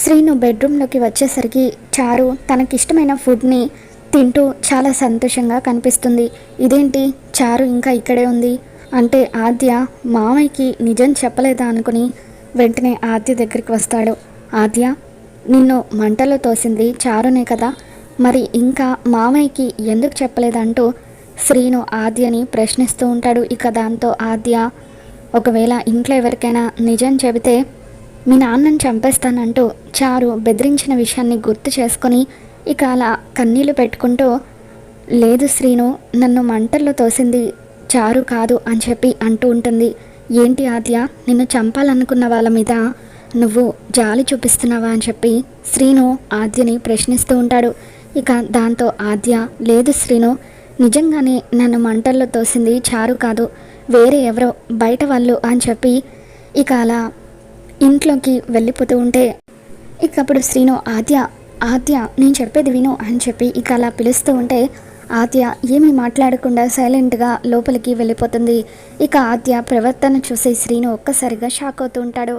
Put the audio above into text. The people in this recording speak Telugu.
శ్రీను బెడ్రూమ్లోకి వచ్చేసరికి చారు తనకిష్టమైన ఫుడ్ని తింటూ చాలా సంతోషంగా కనిపిస్తుంది. ఇదేంటి? చారు ఇంకా ఇక్కడే ఉంది. అంటే ఆద్య మామయ్యకి నిజం చెప్పలేదా అనుకుని వెంటనే ఆద్య దగ్గరికి వస్తాడు. ఆద్య నిన్ను మంటలో తోసింది చారునే కదా? మరి ఇంకా మామయ్యకి ఎందుకు చెప్పలేదంటూ శ్రీను ఆద్యని ప్రశ్నిస్తూ ఉంటాడు. ఇక దాంతో ఆద్య ఒకవేళ ఇంట్లో ఎవరికైనా నిజం చెబితే మీ నాన్నని చంపేస్తానంటూ చారు బెదిరించిన విషయాన్ని గుర్తు చేసుకొని ఇక అలా కన్నీళ్ళు పెట్టుకుంటూ లేదు శ్రీను నన్ను మంటల్లో తోసింది చారు కాదు అని చెప్పి అంటూ ఉంటుంది. ఏంటి ఆద్య నిన్ను చంపాలనుకున్న వాళ్ళ మీద నువ్వు జాలి చూపిస్తున్నావా? అని చెప్పి శ్రీను ఆద్యని ప్రశ్నిస్తూ ఉంటాడు. ఇక దాంతో ఆద్య లేదు శ్రీను నిజంగానే నన్ను మంటల్లో తోసింది చారు కాదు వేరే ఎవరో బయట వాళ్ళు అని చెప్పి ఇక అలా ఇంట్లోకి వెళ్ళిపోతూ ఉంటే ఇక అప్పుడు శ్రీను ఆద్య ఆద్య నేను చెప్పేది విను అని చెప్పి ఇక అలా పిలుస్తూ ఉంటే ఆద్య ఏమీ మాట్లాడకుండా సైలెంట్గా లోపలికి వెళ్ళిపోతుంది. ఇక ఆద్య ప్రవర్తన చూసి శ్రీను ఒక్కసారిగా షాక్ అవుతూ ఉంటాడు.